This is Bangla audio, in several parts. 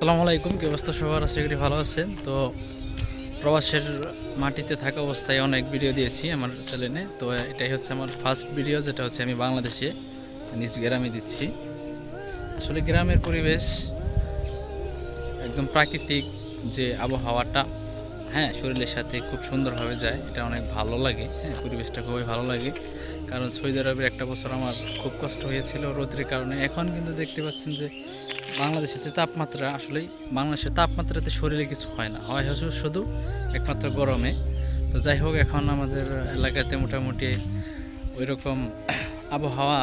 আসসালামু আলাইকুম, কি অবস্থা সবার? আশা করি ভালো আছেন। তো প্রবাসের মাটিতে থাকা অবস্থায় অনেক ভিডিও দিয়েছি আমার চ্যানেলে। তো এটাই হচ্ছে আমার ফার্স্ট ভিডিও যেটা হচ্ছে আমি বাংলাদেশে নিজ গ্রামে দিচ্ছি। আসলে গ্রামের পরিবেশ একদম প্রাকৃতিক যে আবহাওয়াটা হ্যাঁ শরীরের সাথে খুব সুন্দরভাবে যায়, এটা অনেক ভালো লাগে। হ্যাঁ পরিবেশটা খুবই ভালো লাগে। কারণ সৌদি আরবের একটা বছর আমার খুব কষ্ট হয়েছিল রোদের কারণে। এখন কিন্তু দেখতে পাচ্ছেন যে বাংলাদেশের যে তাপমাত্রা, আসলেই বাংলাদেশের তাপমাত্রাতে শরীরে কিছু হয় না। হয় শুধু একমাত্র গরমে। তো যাই হোক, এখন আমাদের এলাকাতে মোটামুটি ওই রকম আবহাওয়া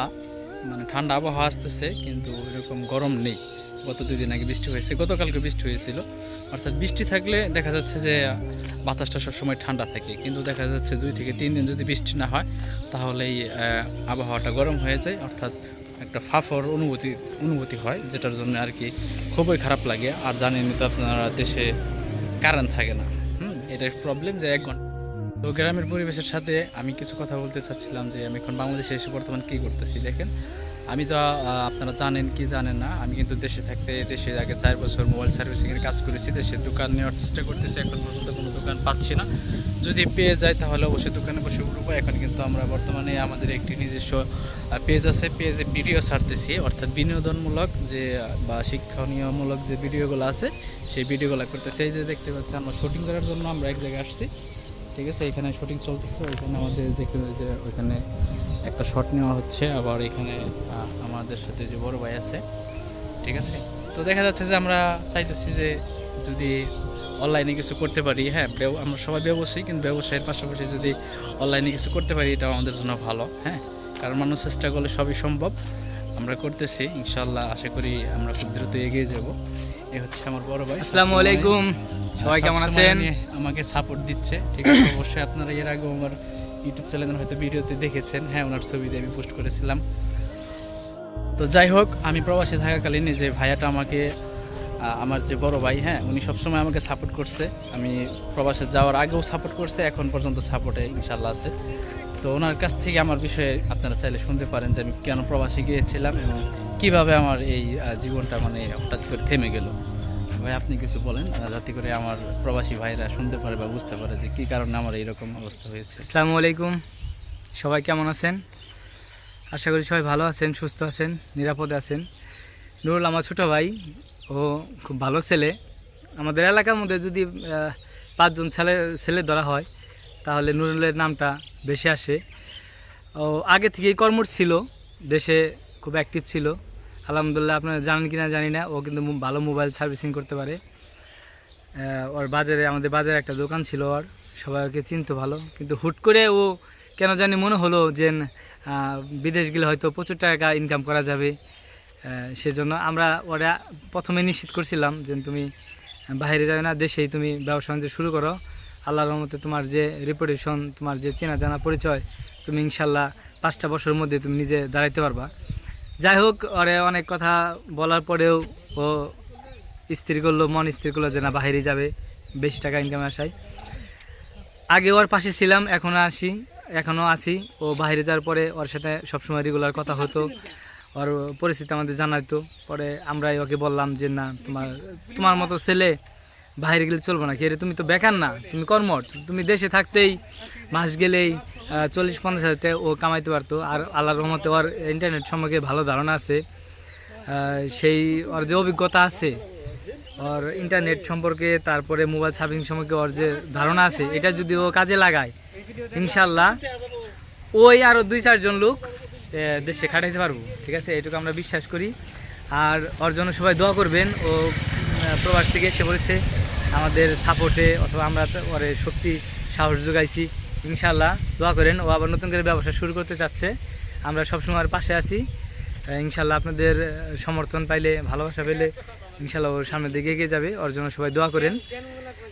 মানে ঠান্ডা আবহাওয়া আসতেছে, কিন্তু ওইরকম গরম নেই। গত দুই দিন আগে বৃষ্টি হয়েছে, গতকালকে বৃষ্টি হয়েছিল। অর্থাৎ বৃষ্টি থাকলে দেখা যাচ্ছে যে বাতাসটা সবসময় ঠান্ডা থাকে। কিন্তু দেখা যাচ্ছে দুই থেকে তিন দিন যদি বৃষ্টি না হয়, তাহলেই আবহাওয়াটা গরম হয়ে যায়, অর্থাৎ একটা ফাফর অনুভূতি অনুভূতি হয়, যেটার জন্য আর কি খুবই খারাপ লাগে। আর জানেনই তো আপনারা, দেশে কারেন্ট থাকে না। হুম এটার প্রবলেম যে এক ঘণ্টা তো গ্রামের পরিবেশের সাথে আমি কিছু কথা বলতে চাচ্ছিলাম যে আমি এখন বাংলাদেশে এসে বর্তমান কী করতেছি, দেখেন। আমি তো আপনারা জানেন কি জানেন না, আমি কিন্তু দেশে থাকতে দেশে আগে চার বছর মোবাইল সার্ভিসিংয়ের কাজ করেছি দেশে দোকান নেওয়ার চেষ্টা করতেছি, এখন পর্যন্ত কোনো দোকান পাচ্ছি না। যদি পেয়ে যায় তাহলে অবশ্যই দোকানে বসে উঠবো এখন কিন্তু আমরা বর্তমানে আমাদের একটি নিজস্ব পেজ আছে পেজে ভিডিও ছাড়তেছি, অর্থাৎ বিনোদনমূলক যে, বা শিক্ষণীয়মূলক যে ভিডিওগুলো আছে, সেই ভিডিওগুলো করতেছি। এই যে দেখতে পাচ্ছি আমরা শুটিং করার জন্য আমরা এক জায়গায় আসছি। ঠিক আছে, এখানে শুটিং চলতেছে, ওইখানে আমাদের দেখে যে ওইখানে একটা শট নেওয়া হচ্ছে, আবার এখানে আমাদের সাথে যে বড় ভাই আছে, ঠিক আছে? তো দেখা যাচ্ছে যে আমরা চাইতেছি যে যদি অনলাইনে কিছু করতে পারি হ্যাঁ আমরা সবাই ব্যবসায়ী, কিন্তু ব্যবসায়ের পাশাপাশি যদি অনলাইনে কিছু করতে পারি এটা আমাদের জন্য ভালো হ্যাঁ? কারণ মানুষ চেষ্টা করলে সবই সম্ভব। আমরা করতেছি ইনশাল্লাহ আশা করি আমরা খুব দ্রুত এগিয়ে যাব। এই হচ্ছে আমার বড় ভাই। আসসালামু আলাইকুম। সবাই কেমন আছেন? আমাকে সাপোর্ট দিচ্ছে। ঠিক আছে অবশ্যই আপনারা এর আগেও আমার ইউটিউব চ্যানেলে হয়তো ভিডিওতে দেখেছেন। হ্যাঁ ওনার ছবি দিয়ে আমি পোস্ট করেছিলাম। তো যাই হোক আমি প্রবাসী থাকাকালীন যে ভাইয়াটা আমাকে আমার যে বড় ভাই হ্যাঁ উনি সবসময় আমাকে সাপোর্ট করছে। আমি প্রবাসে যাওয়ার আগেও সাপোর্ট করছে এখন পর্যন্ত সাপোর্টে ইনশাল্লাহ আছে। তো ওনার কাছ থেকে আমার বিষয়ে আপনারা চাইলে শুনতে পারেন যে আমি কেন প্রবাসী গিয়েছিলাম এবং কীভাবে আমার এই জীবনটা মানে হঠাৎ করে থেমে গেল? ভাই, আপনি কিছু বলেন যাতে করে আমার প্রবাসী ভাইরা শুনতে পারে বা বুঝতে পারে যে কী কারণে আমার এইরকম অবস্থা হয়েছে। আসসালামু আলাইকুম। সবাই কেমন আছেন? আশা করি সবাই ভালো আছেন, সুস্থ আছেন, নিরাপদে আছেন। নুরুল, আমার ছোটো ভাই, ও খুব ভালো ছেলে। আমাদের এলাকার মধ্যে যদি পাঁচজন ছেলে ছেলে ধরা হয়, তাহলে নুরুলের নামটা বেশি আসে। ও আগে থেকেই কর্মর ছিল, দেশে খুব অ্যাক্টিভ ছিল। আলহামদুলিল্লাহ, আপনারা জানেন কি না জানি না। ও কিন্তু ভালো মোবাইল সার্ভিসিং করতে পারে। ওর বাজারে, আমাদের বাজারে একটা দোকান ছিল ওর। সবাইকে চিনতো ভালো। কিন্তু হুট করে ও কেন জানি মনে হলো যে বিদেশ গেলে হয়তো প্রচুর টাকা ইনকাম করা যাবে। সেজন্য আমরা ওরা প্রথমে নিশ্চিত করছিলাম যে, তুমি বাইরে যাবে না, দেশেই তুমি ব্যবসা বাণিজ্য শুরু করো। আল্লাহর রহমতে তোমার যে রেপুটেশন তোমার যে চেনা জানা পরিচয়, তুমি ইনশাল্লাহ পাঁচটা বছরের মধ্যে তুমি নিজে দাঁড়াইতে পারবা। যাই হোক ওরে অনেক কথা বলার পরেও ও স্থির করল, মন স্থির করল যে না বাইরে যাবে, বেশি টাকা ইনকামে আসায়। আগে ওর পাশে ছিলাম এখনও আসি এখনও আছি। ও বাইরে যাওয়ার পরে ওর সাথে সবসময় রেগুলার কথা হতো। ওর পরিস্থিতি আমাদের জানাইতো। পরে আমরাই ওকে বললাম যে, না, তোমার তোমার মতো ছেলে বাইরে গেলে চলবো না কি রে তুমি তো বেকার না, তুমি কর্মঠ। তুমি দেশে থাকতেই মাস গেলেই চল্লিশ পঞ্চাশ হাজার টাকা ও কামাইতে পারতো। আর আল্লাহর রহমতে ওর ইন্টারনেট সম্পর্কে ভালো ধারণা আছে। সেই ওর যে অভিজ্ঞতা আছে, ওর ইন্টারনেট সম্পর্কে, তারপরে মোবাইল সার্ভিং সম্পর্কে ওর যে ধারণা আছে, এটা যদি ও কাজে লাগায় ইনশাল্লাহ ওই আরও দুই চারজন লোক দেশে খাটাইতে পারব। ঠিক আছে? এটুকু আমরা বিশ্বাস করি। আর ওর জন্য সবাই দোয়া করবেন। ও প্রবাস থেকে এসে পড়েছে আমাদের সাপোর্টে অথবা আমরা তো ওরে শক্তি সাহস যোগাইছি ইনশাল্লাহ দোয়া করেন। ও আবার নতুন করে ব্যবসা শুরু করতে চাচ্ছে। আমরা সবসময় ওর পাশে আছি। ইনশাল্লাহ আপনাদের সমর্থন পাইলে ভালোবাসা পেলে ইনশাল্লাহ ওর সামনের দিকে এগিয়ে যাবে। ওর জন্য সবাই দোয়া করেন।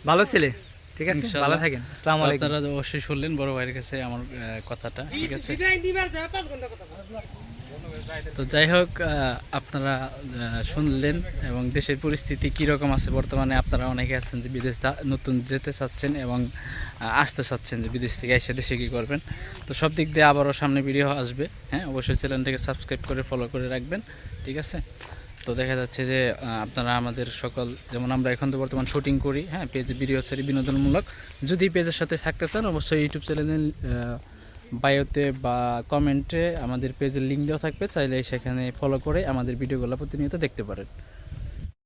ভালো ছেলে ঠিক আছে? ভালো থাকেন। আসসালামু আলাইকুম। আপনারা অবশ্যই শুনলেন বড় ভাইয়ের কাছে আমার কথাটা ঠিক আছে? তো যাই হোক আপনারা শুনলেন এবং দেশের পরিস্থিতি কীরকম আছে বর্তমানে, আপনারা অনেকে আছেন যে বিদেশ নতুন যেতে চাচ্ছেন এবং আসতে চাচ্ছেন যে বিদেশ থেকে এসে দেশে কী করবেন। তো সব দিক দিয়ে আবারও সামনে ভিডিও আসবে হ্যাঁ অবশ্যই চ্যানেলটাকে সাবস্ক্রাইব করে ফলো করে রাখবেন, ঠিক আছে? তো দেখা যাচ্ছে যে আপনারা আমাদের সকল, যেমন আমরা এখন তো বর্তমান শুটিং করি হ্যাঁ পেজে ভিডিও সারি বিনোদনমূলক। যদি পেজের সাথে থাকতে চান, অবশ্যই ইউটিউব চ্যানেলের বায়োতে বা কমেন্টে আমাদের পেজের লিঙ্ক দেওয়া থাকবে, চাইলে সেখানে ফলো করে আমাদের ভিডিওগুলো প্রতিনিয়ত দেখতে পারেন।